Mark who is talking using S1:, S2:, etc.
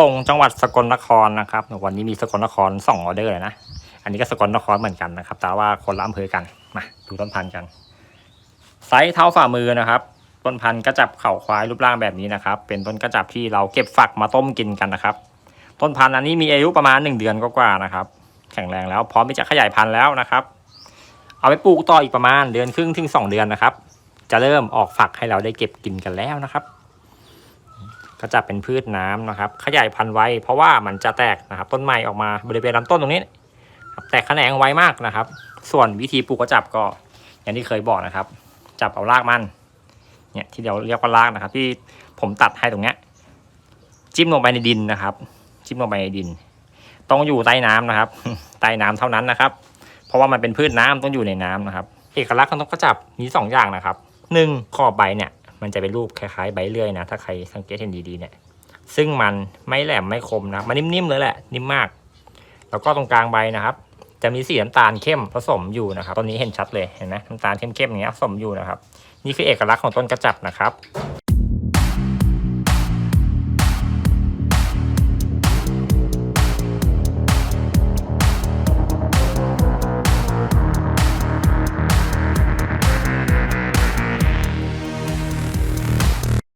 S1: ส่งจังหวัดสกลนครนะครับ วันนี้มีสกลนครสองออเดอร์เลยนะ อันนี้ก็สกลนครเหมือนกันนะครับ แต่ว่าคนละอำเภอกัน มาดูต้นพันธุ์กัน ไซส์เท่าฝ่ามือนะครับ ต้นพันธุ์กระจับเข่าควายรูปร่างแบบนี้นะครับ เป็นต้นกระจับที่เราเก็บฝักมาต้มกินกันนะครับ ต้นพันธุ์อันนี้มีอายุประมาณ 1 เดือนกว่าๆนะครับ แข็งแรงแล้วพร้อมที่จะขยายพันธุ์แล้วนะครับ เอาไปปลูกต่ออีกประมาณเดือนครึ่งถึงสองเดือนนะครับ จะเริ่มออกฝักให้เราได้เก็บกินกันแล้วนะครับ ก็จะเป็นพืชน้ำนะครับ ขยายพันธุ์ไว้ เพราะว่ามันจะแตกนะครับ ต้นใหม่ออกมาบริเวณลำต้นตรงนี้ครับแตกแขนงไวมากนะครับ ส่วนวิธีปลูกกระจับก็ อย่างที่เคยบอกนะครับ จับเอารากมันเนี่ยที่เราเรียกว่ารากนะครับ ที่ผมตัดให้ตรงเนี้ยจิ้มลงไปในดินนะครับ จิ้มลงไปในดิน ต้องอยู่ใต้น้ำนะครับใต้น้ำเท่านั้นนะครับ เพราะว่ามันเป็นพืชน้ำต้องอยู่ในน้ำนะครับ เอกลักษณ์ของนกกระจับมีสองอย่างนะครับหนึ่งขอบใบเนี่ย มันจะเป็นรูปคล้ายๆใบเลื่อยนะ ถ้าใครสังเกตเห็นดีๆเนี่ย ซึ่งมันไม่แหลมไม่คมนะ มันนิ่มๆเลยแหละ นิ่มมาก แล้วก็ตรงกลางใบนะครับ จะมีสีน้ำตาลเข้มผสมอยู่นะครับต้นนี้เห็นชัดเลย เห็นไหมน้ำตาลเข้มๆอย่างเงี้ยผสมอยู่นะครับ นี่คือเอกลักษณ์ของต้นกระจับนะครับ